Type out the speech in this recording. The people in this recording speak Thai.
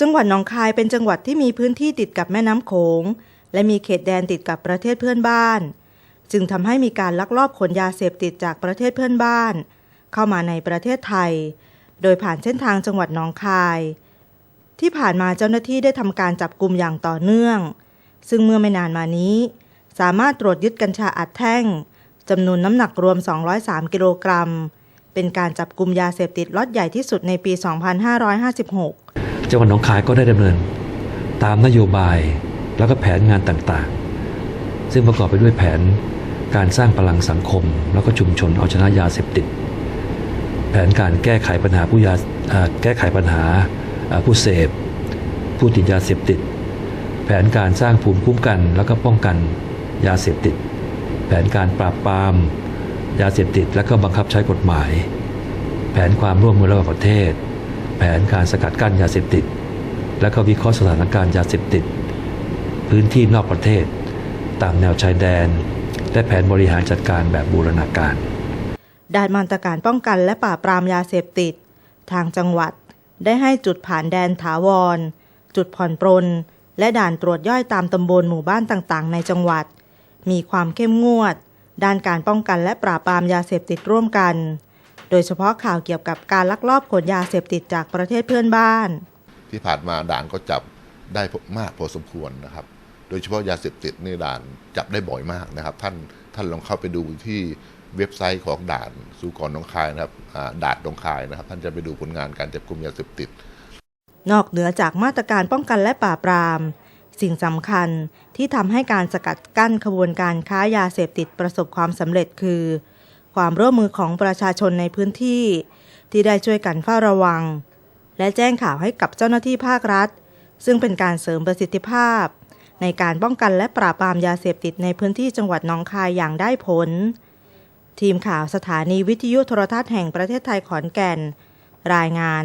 จังหวัดหนองคายเป็นจังหวัดที่มีพื้นที่ติดกับแม่น้ำโขง และมีเขตแดนติดกับประเทศเพื่อนบ้าน จึงทำให้มีการลักลอบขนยาเสพติดจากประเทศเพื่อนบ้าน เข้ามาในประเทศไทย โดยผ่านเส้นทางจังหวัดหนองคาย ที่ผ่านมาเจ้าหน้าที่ได้ทำการจับกลุ่มอย่างต่อเนื่อง ซึ่งเมื่อไม่นานมานี้ สามารถตรวจยึดกัญชาอัดแท่งจำนวนน้ำหนักรวม 203 กิโลกรัม เป็นการจับกลุ่มยาเสพติดล็อตใหญ่ที่สุดในปี 2556 จังหวัดหนองคายก็ได้ดำเนิน ตามนโยบายแล้วก็แผนงานต่างๆ ซึ่งประกอบไปด้วยแผนการสร้างพลังสังคม แล้วก็ชุมชนเอาชนะยาเสพติด แผนการแก้ไขปัญหาผู้ยาแก้ไขปัญหาผู้เสพ ผู้ติดยาเสพติด แผนการสร้างภูมิคุ้มกันแล้วก็ป้องกันยาเสพติด แผนการปราบปราม ยาเสพติด และก็บังคับใช้กฎหมาย แผนความร่วมมือระหว่างประเทศ แผนการสกัดกั้นยาเสพติด และก็วิเคราะห์สถานการณ์ยาเสพติด พื้นที่นอกประเทศ ตามแนวชายแดน และแผนบริหารจัดการแบบบูรณาการ ด้านมาตรการป้องกันและปราบปรามยาเสพติด ทางจังหวัดได้ให้จุดผ่านแดนถาวร จุดผ่อนปรน และด่านตรวจย่อยตามตำบลหมู่บ้านต่างๆ ในจังหวัด มีความเข้มงวด ด้านการป้องกันและปราบปรามยาเสพติดร่วมกัน โดยเฉพาะข่าวเกี่ยวกับการลักลอบขนยาเสพติดจากประเทศเพื่อนบ้าน ที่ผ่านมาด่านก็จับได้มากพอสมควรนะครับ โดยเฉพาะยาเสพติดนี่ด่านจับได้บ่อยมากนะครับ ท่านท่านลองเข้าไปดูที่เว็บไซต์ของด่านสุกรหนองคายนะครับอ่าด่านหนองคายนะครับ ท่านจะไปดูผลงานการจับกลุ่มยาเสพติด นอกเหนือจากมาตรการป้องกันและปราบปราม สิ่งสำคัญที่ทำให้การสกัดกั้นขบวนการค้ายาเสพติดประสบความสำเร็จคือ ความร่วมมือของประชาชนในพื้นที่ ที่ได้ช่วยกันเฝ้าระวัง และแจ้งข่าวให้กับเจ้าหน้าที่ภาครัฐ ซึ่งเป็นการเสริมประสิทธิภาพ ในการป้องกันและปราบปรามยาเสพติดในพื้นที่จังหวัดน้องคายอย่างได้ผล ทีมข่าวสถานีวิทยุโทรทัศน์แห่งประเทศไทยขอนแก่น รายงาน